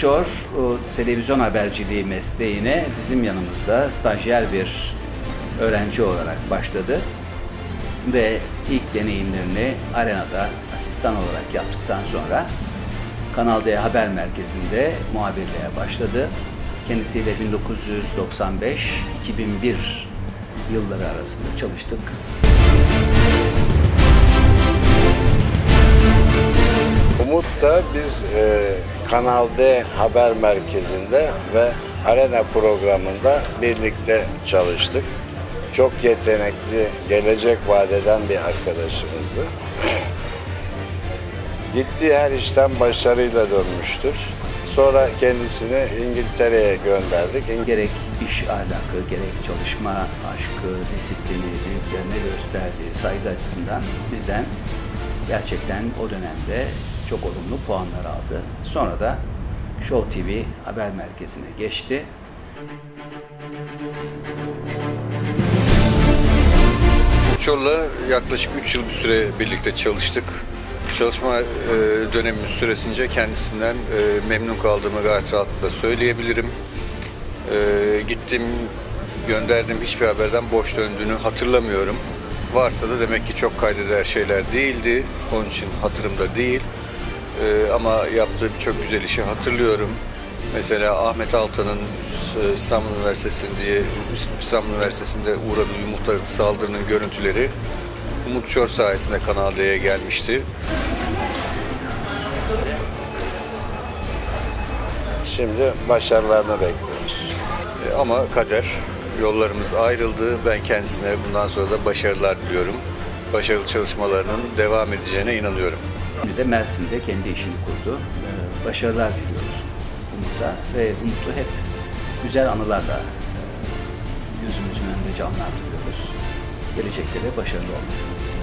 Çor televizyon haberciliği mesleğine bizim yanımızda stajyer bir öğrenci olarak başladı ve ilk deneyimlerini arenada asistan olarak yaptıktan sonra Kanal D Haber Merkezi'nde muhabirliğe başladı. Kendisiyle 1995-2001 yılları arasında çalıştık. Da biz e, Kanal D Haber Merkezi'nde ve Arena programında birlikte çalıştık. Çok yetenekli, gelecek vadeden bir arkadaşımızdı. Gittiği her işten başarıyla dönmüştür. Sonra kendisini İngiltere'ye gönderdik. İng- Gerek iş ahlakı, gerek çalışma aşkı, disiplini, büyüklerine gösterdiği saygı açısından bizden gerçekten o dönemde çok olumlu puanlar aldı. Sonra da Show TV haber merkezine geçti. Uçor'la yaklaşık 3 yıl bir süre birlikte çalıştık. Çalışma e, dönemimiz süresince kendisinden e, memnun kaldığımı gayet rahatlıkla söyleyebilirim. E, gittim, gönderdiğim hiçbir haberden boş döndüğünü hatırlamıyorum. Varsa da demek ki çok kaydeder şeyler değildi. Onun için hatırımda değil. E, ama yaptığı birçok güzel işi hatırlıyorum. Mesela Ahmet Altan'ın e, İstanbul Üniversitesi'nde İstanbul Üniversitesi'nde uğradığı yumurta saldırının görüntüleri Umut Çor sayesinde Kanal D'ye gelmişti. Şimdi başarılarını bekliyoruz. E, Ama kader, yollarımız ayrıldı. Ben kendisine bundan sonra da başarılar diliyorum. Başarılı çalışmalarının devam edeceğine inanıyorum. Şimdi de Mersin'de kendi işini kurdu. Ee, Başarılar diliyoruz Umut'a ve Umut'u hep güzel anılarla e, gözümüzün önünde canlandırıyoruz. Gelecekte de başarılı olmasını diliyoruz.